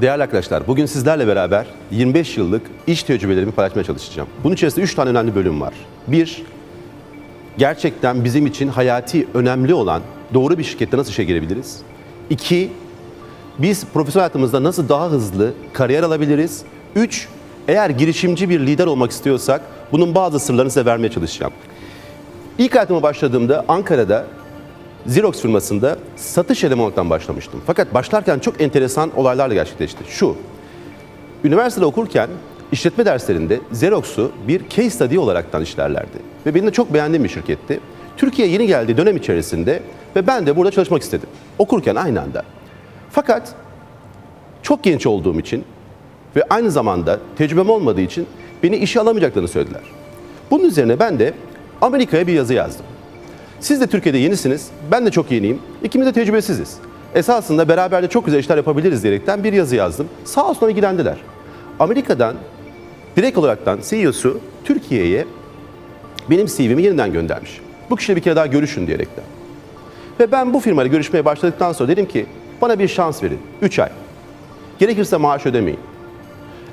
Değerli arkadaşlar, bugün sizlerle beraber 25 yıllık iş tecrübelerimi paylaşmaya çalışacağım. Bunun içerisinde 3 tane önemli bölüm var. Bir, gerçekten bizim için hayati önemli olan doğru bir şirkette nasıl işe girebiliriz? İki, biz profesyonel hayatımızda nasıl daha hızlı kariyer alabiliriz? Üç, eğer girişimci bir lider olmak istiyorsak bunun bazı sırlarını size vermeye çalışacağım. İlk hayatıma başladığımda Ankara'da Xerox firmasında satış elemanı olarak başlamıştım. Fakat başlarken çok enteresan olaylarla gerçekleşti. Şu, üniversitede okurken işletme derslerinde Xerox'u bir case study olaraktan işlerlerdi. Ve benim de çok beğendiğim bir şirketti. Türkiye'ye yeni geldiği dönem içerisinde ve ben de burada çalışmak istedim. Okurken aynı anda. Fakat çok genç olduğum için ve aynı zamanda tecrübem olmadığı için beni işe alamayacaklarını söylediler. Bunun üzerine ben de Amerika'ya bir yazı yazdım. Siz de Türkiye'de yenisiniz, ben de çok yeniyim. İkimiz de tecrübesiziz. Esasında beraber de çok güzel işler yapabiliriz diyerekten bir yazı yazdım. Sağ olsun ilgilendiler. Amerika'dan direkt olaraktan CEO'su Türkiye'ye benim CV'mi yeniden göndermiş. Bu kişiyle bir kere daha görüşün diyerekten. Ve ben bu firmayla görüşmeye başladıktan sonra dedim ki bana bir şans verin. 3 ay. Gerekirse maaş ödemeyin.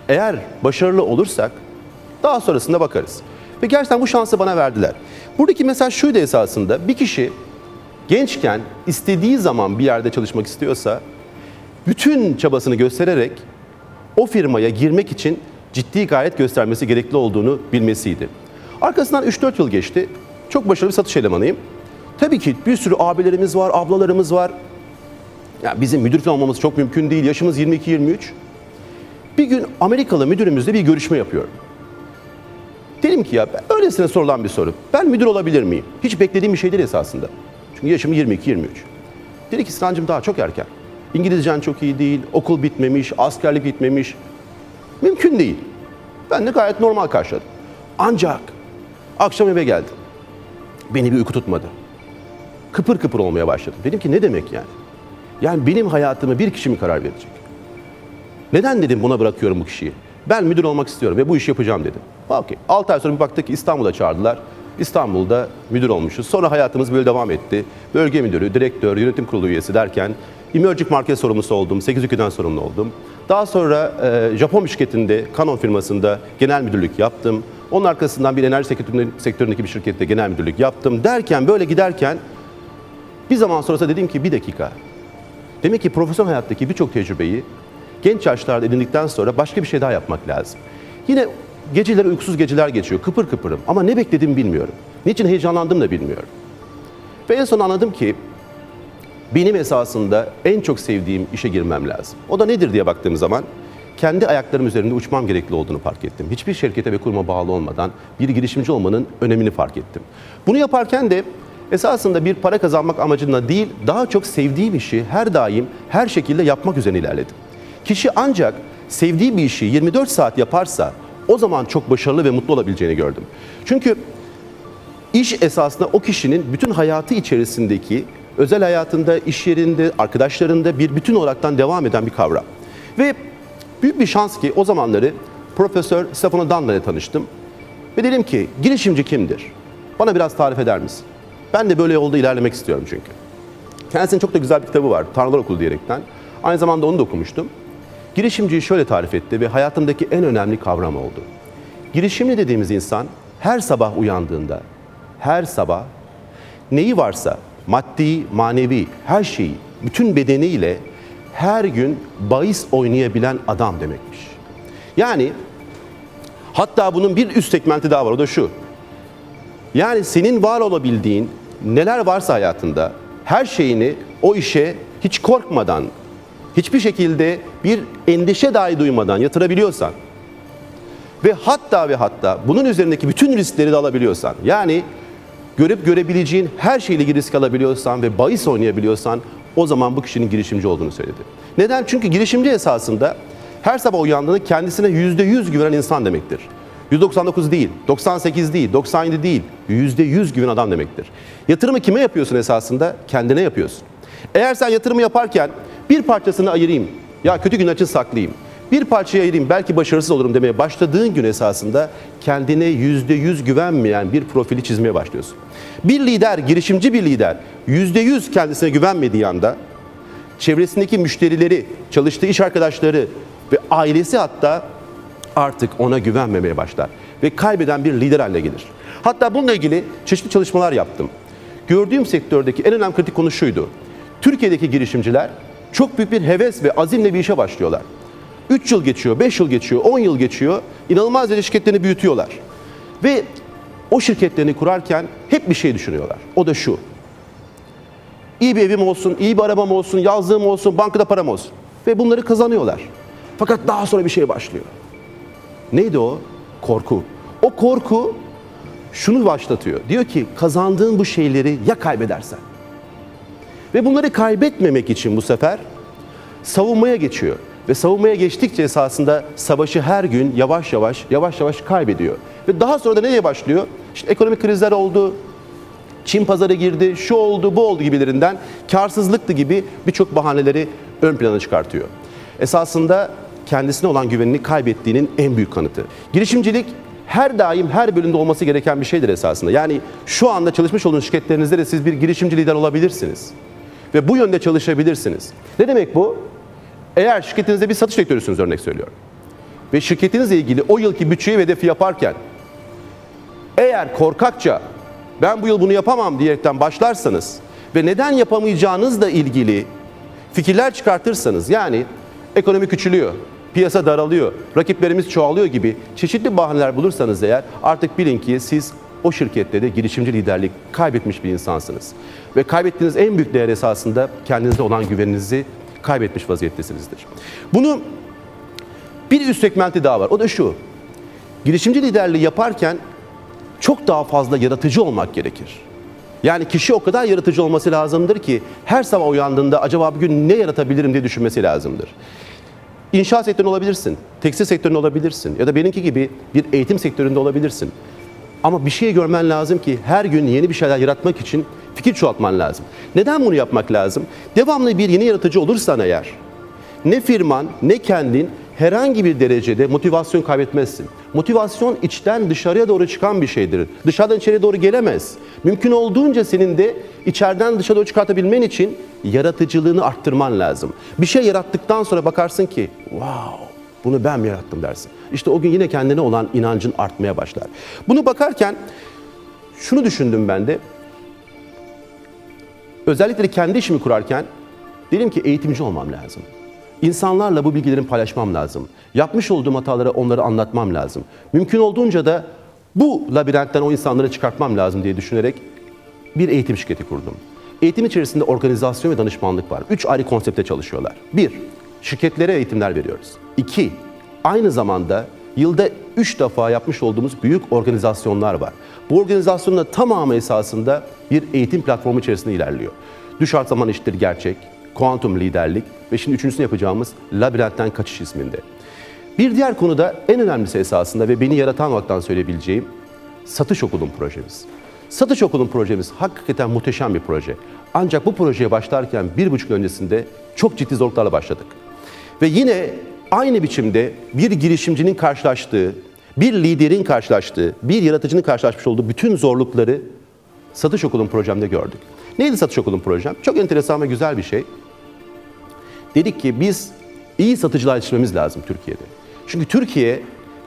Eğer başarılı olursak daha sonrasında bakarız. Ve gerçekten bu şansı bana verdiler. Buradaki mesaj şuydu esasında. Bir kişi gençken istediği zaman bir yerde çalışmak istiyorsa bütün çabasını göstererek o firmaya girmek için ciddi gayret göstermesi gerekli olduğunu bilmesiydi. Arkasından 3-4 yıl geçti. Çok başarılı bir satış elemanıyım. Tabii ki bir sürü abilerimiz var, ablalarımız var. Ya bizim müdür falan olmamız çok mümkün değil. Yaşımız 22-23. Bir gün Amerikalı müdürümüzle bir görüşme yapıyorum. Dedim ki ya öylesine sorulan bir soru. Ben müdür olabilir miyim? Hiç beklediğim bir şey değil esasında. Çünkü yaşım 22-23. Dedi ki Sinancım daha çok erken. İngilizcen çok iyi değil, okul bitmemiş, askerlik bitmemiş. Mümkün değil. Ben de gayet normal karşıladım. Ancak akşam eve geldim. Beni bir uyku tutmadı. Kıpır kıpır olmaya başladım. Dedim ki ne demek yani? Yani benim hayatıma bir kişi mi karar verecek? Neden dedim buna bırakıyorum bu kişiyi? Ben müdür olmak istiyorum ve bu işi yapacağım dedim. Okey. 6 ay sonra bir baktık ki İstanbul'a çağırdılar. İstanbul'da müdür olmuşuz. Sonra hayatımız böyle devam etti. Bölge müdürü, direktör, yönetim kurulu üyesi derken emerging market sorumlusu oldum. 8 ülkeden sorumlu oldum. Daha sonra e, Japon şirketinde, Canon firmasında genel müdürlük yaptım. Onun arkasından bir enerji sektöründe, sektöründeki bir şirkette genel müdürlük yaptım. Derken böyle giderken bir zaman sonrası dedim ki bir dakika. Demek ki profesyonel hayattaki birçok tecrübeyi genç yaşlarda edindikten sonra başka bir şey daha yapmak lazım. Yine geceleri uykusuz geceler geçiyor, kıpır kıpırım ama ne beklediğimi bilmiyorum. Niçin heyecanlandım da bilmiyorum. Ve en son anladım ki benim esasında en çok sevdiğim işe girmem lazım. O da nedir diye baktığım zaman kendi ayaklarım üzerinde uçmam gerekli olduğunu fark ettim. Hiçbir şirkete ve kuruma bağlı olmadan bir girişimci olmanın önemini fark ettim. Bunu yaparken de esasında bir para kazanmak amacıyla değil, daha çok sevdiğim işi her daim her şekilde yapmak üzerine ilerledim. Kişi ancak sevdiği bir işi 24 saat yaparsa o zaman çok başarılı ve mutlu olabileceğini gördüm. Çünkü İş esasında o kişinin bütün hayatı içerisindeki özel hayatında, iş yerinde, arkadaşlarında bir bütün olaraktan devam eden bir kavram. Ve büyük bir şans ki o zamanları Profesör Stefano Danla tanıştım. Ve dedim ki girişimci kimdir? Bana biraz tarif eder misin? Ben de böyle yolda ilerlemek istiyorum çünkü. Kendisinin çok da güzel bir kitabı var. Tanrılar Okulu diyerekten. Aynı zamanda onu da okumuştum. Girişimciyi şöyle tarif etti ve hayatımdaki en önemli kavram oldu. Girişimci dediğimiz insan her sabah uyandığında, her sabah neyi varsa maddi, manevi her şeyi bütün bedeniyle her gün bahis oynayabilen adam demekmiş. Yani hatta bunun bir üst segmenti daha var o da şu. Yani senin var olabildiğin neler varsa hayatında her şeyini o işe hiç korkmadan, hiçbir şekilde bir endişe dahi duymadan yatırabiliyorsan ve hatta ve hatta bunun üzerindeki bütün riskleri de alabiliyorsan yani görüp görebileceğin her şeyle ilgili risk alabiliyorsan ve bahis oynayabiliyorsan o zaman bu kişinin girişimci olduğunu söyledi. Neden? Çünkü girişimci esasında her sabah uyandığında kendisine %100 güvenen insan demektir. 199 değil, 98 değil, 97 değil, %100 güven adam demektir. Yatırımı kime yapıyorsun esasında? Kendine yapıyorsun. Eğer sen yatırımı yaparken bir parçasını ayırayım, ya kötü gün için saklayayım, bir parçaya ayırayım belki başarısız olurum demeye başladığın gün esasında kendine yüzde yüz güvenmeyen bir profili çizmeye başlıyorsun. Bir lider, girişimci bir lider yüzde yüz kendisine güvenmediği anda çevresindeki müşterileri, çalıştığı iş arkadaşları ve ailesi hatta artık ona güvenmemeye başlar ve kaybeden bir lider haline gelir. Hatta bununla ilgili çeşitli çalışmalar yaptım. Gördüğüm sektördeki en önemli kritik konu şuydu. Türkiye'deki girişimciler çok büyük bir heves ve azimle bir işe başlıyorlar. 3 yıl geçiyor, 5 yıl geçiyor, 10 yıl geçiyor. İnanılmaz derecede şirketlerini büyütüyorlar. Ve o şirketlerini kurarken hep bir şey düşünüyorlar. O da şu. İyi bir evim olsun, iyi bir arabam olsun, yazlığım olsun, bankada param olsun. Ve bunları kazanıyorlar. Fakat daha sonra bir şey başlıyor. Neydi o? Korku. O korku şunu başlatıyor. Diyor ki kazandığın bu şeyleri ya kaybedersen? Ve bunları kaybetmemek için bu sefer savunmaya geçiyor. Ve savunmaya geçtikçe esasında savaşı her gün yavaş yavaş yavaş yavaş kaybediyor. Ve daha sonra da nereye başlıyor? İşte ekonomik krizler oldu, Çin pazara girdi, şu oldu, bu oldu gibilerinden karsızlıktı gibi birçok bahaneleri ön plana çıkartıyor. Esasında kendisine olan güvenini kaybettiğinin en büyük kanıtı. Girişimcilik her daim her bölümde olması gereken bir şeydir esasında. Yani şu anda çalışmış olduğunuz şirketlerinizde de siz bir girişimci lider olabilirsiniz. Ve bu yönde çalışabilirsiniz. Ne demek bu? Eğer şirketinizde bir satış direktörüsünüz örnek söylüyorum. Ve şirketinizle ilgili o yılki bütçeyi ve hedefi yaparken eğer korkakça ben bu yıl bunu yapamam diyerekten başlarsanız ve neden yapamayacağınızla ilgili fikirler çıkartırsanız yani ekonomi küçülüyor, piyasa daralıyor, rakiplerimiz çoğalıyor gibi çeşitli bahaneler bulursanız eğer artık bilin ki siz o şirkette de girişimci liderlik kaybetmiş bir insansınız. Ve kaybettiğiniz en büyük değer esasında kendinize olan güveninizi kaybetmiş vaziyettesinizdir. Bunu bir üst segmenti daha var. O da şu. Girişimci liderliği yaparken çok daha fazla yaratıcı olmak gerekir. Yani kişi o kadar yaratıcı olması lazımdır ki her sabah uyandığında acaba bugün ne yaratabilirim diye düşünmesi lazımdır. İnşaat sektöründe olabilirsin, tekstil sektöründe olabilirsin ya da benimki gibi bir eğitim sektöründe olabilirsin. Ama bir şey görmen lazım ki her gün yeni bir şeyler yaratmak için fikir çoğaltman lazım. Neden bunu yapmak lazım? Devamlı bir yeni yaratıcı olursan eğer ne firman ne kendin herhangi bir derecede motivasyon kaybetmezsin. Motivasyon içten dışarıya doğru çıkan bir şeydir. Dışarıdan içeriye doğru gelemez. Mümkün olduğunca senin de içeriden dışa doğru çıkartabilmen için yaratıcılığını arttırman lazım. Bir şey yarattıktan sonra bakarsın ki wow bunu ben mi yarattım dersin. İşte o gün yine kendine olan inancın artmaya başlar. Bunu bakarken şunu düşündüm ben de. Özellikle kendi işimi kurarken dedim ki eğitimci olmam lazım. İnsanlarla bu bilgilerimi paylaşmam lazım. Yapmış olduğum hataları onlara anlatmam lazım. Mümkün olduğunca da bu labirentten o insanları çıkartmam lazım diye düşünerek bir eğitim şirketi kurdum. Eğitim içerisinde organizasyon ve danışmanlık var. Üç ayrı konsepte çalışıyorlar. Bir, şirketlere eğitimler veriyoruz. İki, aynı zamanda yılda üç defa yapmış olduğumuz büyük organizasyonlar var. Bu organizasyonun tamamı esasında bir eğitim platformu içerisinde ilerliyor. Düş art zaman eşittir gerçek, kuantum liderlik ve şimdi üçüncüsünü yapacağımız labirentten kaçış isminde. Bir diğer konu da en önemlisi esasında ve beni yaratan vaktan söyleyebileceğim satış okulun projemiz. Satış okulun projemiz hakikaten muhteşem bir proje. Ancak bu projeye başlarken bir buçuk öncesinde çok ciddi zorluklarla başladık. Ve yine aynı biçimde bir girişimcinin karşılaştığı, bir liderin karşılaştığı, bir yaratıcının karşılaşmış olduğu bütün zorlukları satış okulun projemde gördük. Neydi satış okulun projem? Çok enteresan ve güzel bir şey. Dedik ki biz iyi satıcılar yetiştirmemiz lazım Türkiye'de. Çünkü Türkiye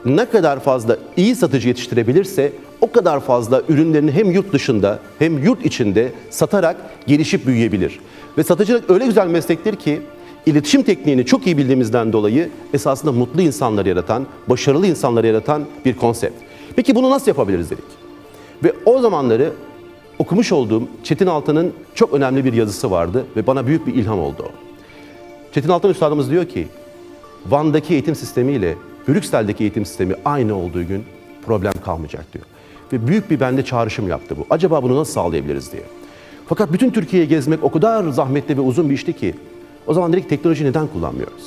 ne kadar fazla iyi satıcı yetiştirebilirse o kadar fazla ürünlerini hem yurt dışında hem yurt içinde satarak gelişip büyüyebilir. Ve satıcılık öyle güzel meslektir ki iletişim tekniğini çok iyi bildiğimizden dolayı esasında mutlu insanlar yaratan, başarılı insanlar yaratan bir konsept. Peki bunu nasıl yapabiliriz dedik. Ve o zamanları okumuş olduğum Çetin Altan'ın çok önemli bir yazısı vardı ve bana büyük bir ilham oldu. Çetin Altan Üstadımız diyor ki, Van'daki eğitim sistemiyle Brüksel'deki eğitim sistemi aynı olduğu gün problem kalmayacak diyor. Ve büyük bir bende çağrışım yaptı bu. Acaba bunu nasıl sağlayabiliriz diye. Fakat bütün Türkiye'yi gezmek o kadar zahmetli ve uzun bir işti ki o zaman dedik teknoloji neden kullanmıyoruz?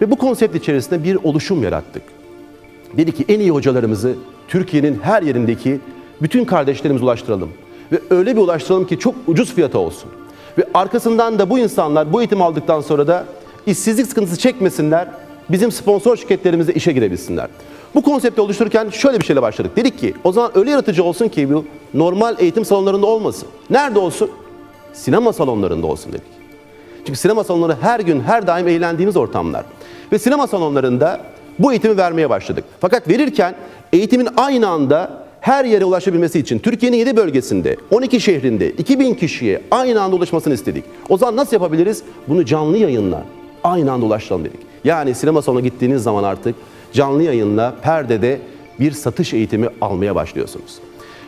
Ve bu konsept içerisinde bir oluşum yarattık. Dedi ki en iyi hocalarımızı Türkiye'nin her yerindeki bütün kardeşlerimize ulaştıralım. Ve öyle bir ulaştıralım ki çok ucuz fiyata olsun. Ve arkasından da bu insanlar bu eğitim aldıktan sonra da işsizlik sıkıntısı çekmesinler, bizim sponsor şirketlerimizde işe girebilsinler. Bu konsepti oluştururken şöyle bir şeyle başladık. Dedik ki o zaman öyle yaratıcı olsun ki bu normal eğitim salonlarında olmasın. Nerede olsun? Sinema salonlarında olsun dedik. Çünkü sinema salonları her gün, her daim eğlendiğimiz ortamlar. Ve sinema salonlarında bu eğitimi vermeye başladık. Fakat verirken eğitimin aynı anda her yere ulaşabilmesi için Türkiye'nin 7 bölgesinde, 12 şehrinde 2000 kişiye aynı anda ulaşmasını istedik. O zaman nasıl yapabiliriz? Bunu canlı yayınla aynı anda ulaştıralım dedik. Yani sinema salonuna gittiğiniz zaman artık canlı yayınla perdede bir satış eğitimi almaya başlıyorsunuz.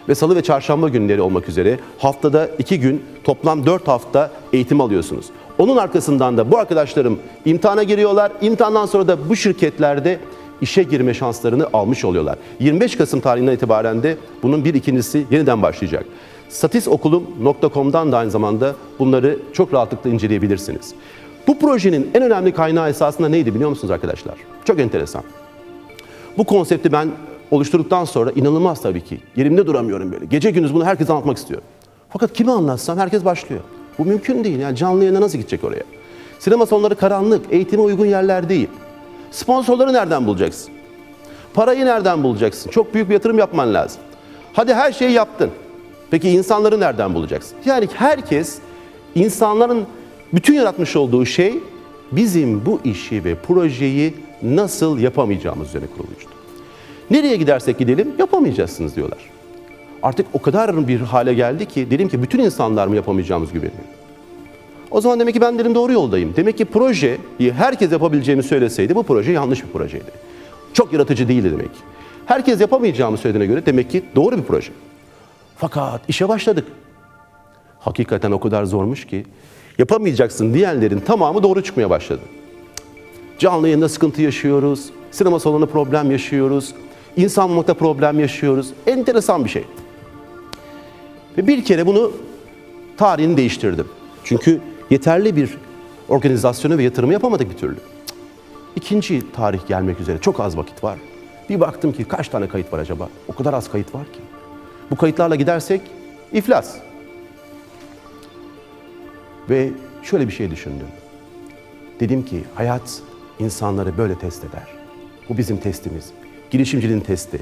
Ve salı ve çarşamba günleri olmak üzere haftada iki gün toplam dört hafta eğitim alıyorsunuz. Onun arkasından da bu arkadaşlarım imtihana giriyorlar. İmtihandan sonra da bu şirketlerde işe girme şanslarını almış oluyorlar. 25 Kasım tarihinden itibaren de bunun bir ikincisi yeniden başlayacak. Statisokulum.com'dan da aynı zamanda bunları çok rahatlıkla inceleyebilirsiniz. Bu projenin en önemli kaynağı esasında neydi biliyor musunuz arkadaşlar? Çok enteresan. Bu konsepti ben oluşturduktan sonra inanılmaz tabii ki. Yerimde duramıyorum böyle. Gece gündüz bunu herkese anlatmak istiyorum. Fakat kime anlatsam herkes başlıyor. Bu mümkün değil. Yani canlı yayına nasıl gidecek oraya? Sinema salonları karanlık, eğitime uygun yerler değil. Sponsorları nereden bulacaksın? Parayı nereden bulacaksın? Çok büyük bir yatırım yapman lazım. Hadi her şeyi yaptın. Peki insanları nereden bulacaksın? Yani herkes insanların bütün yaratmış olduğu şey bizim bu işi ve projeyi nasıl yapamayacağımız üzerine kuruluydu. Nereye gidersek gidelim yapamayacaksınız diyorlar. Artık o kadar bir hale geldi ki dedim ki bütün insanlar mı yapamayacağımız güveniyor. O zaman demek ki ben dedim doğru yoldayım. Demek ki projeyi herkes yapabileceğini söyleseydi bu proje yanlış bir projeydi. Çok yaratıcı değildi demek. Herkes yapamayacağımı söylediğine göre demek ki doğru bir proje. Fakat işe başladık. Hakikaten o kadar zormuş ki yapamayacaksın diyenlerin tamamı doğru çıkmaya başladı. Canlı yayında sıkıntı yaşıyoruz. Sinema salonu problem yaşıyoruz. İnsan bulmakta problem yaşıyoruz. Enteresan bir şey. Ve bir kere bunu tarihini değiştirdim. Çünkü yeterli bir organizasyonu ve yatırımı yapamadık bir türlü. İkinci tarih gelmek üzere çok az vakit var. Bir baktım ki kaç tane kayıt var acaba? O kadar az kayıt var ki. Bu kayıtlarla gidersek iflas. Ve şöyle bir şey düşündüm. Dedim ki hayat insanları böyle test eder. Bu bizim testimiz. Girişimciliğin testi.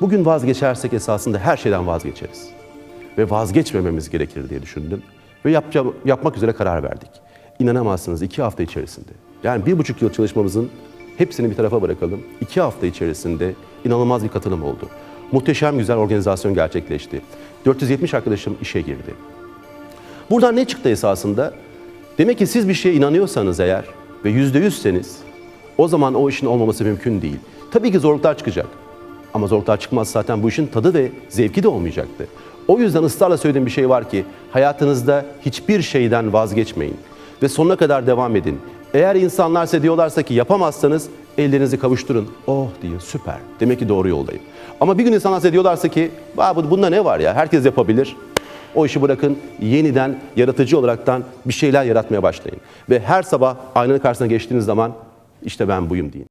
Bugün vazgeçersek esasında her şeyden vazgeçeriz. Ve vazgeçmememiz gerekir diye düşündüm. Ve yapacağım, yapmak üzere karar verdik. İnanamazsınız iki hafta içerisinde. Yani bir buçuk yıl çalışmamızın hepsini bir tarafa bırakalım. İki hafta içerisinde inanılmaz bir katılım oldu. Muhteşem güzel organizasyon gerçekleşti. 470 arkadaşım işe girdi. Buradan ne çıktı esasında? Demek ki siz bir şeye inanıyorsanız eğer ve yüzde yüzseniz o zaman o işin olmaması mümkün değil. Tabii ki zorluklar çıkacak. Ama zorluklar çıkmaz zaten bu işin tadı ve zevki de olmayacaktı. O yüzden ısrarla söylediğim bir şey var ki hayatınızda hiçbir şeyden vazgeçmeyin ve sonuna kadar devam edin. Eğer insanlar size diyorlarsa ki yapamazsanız ellerinizi kavuşturun. Oh deyin süper. Demek ki doğru yoldayım. Ama bir gün insanlar size diyorlarsa ki "Aa, bunda ne var ya herkes yapabilir. O işi bırakın, yeniden yaratıcı olaraktan bir şeyler yaratmaya başlayın. Ve her sabah aynanın karşısına geçtiğiniz zaman işte ben buyum deyin.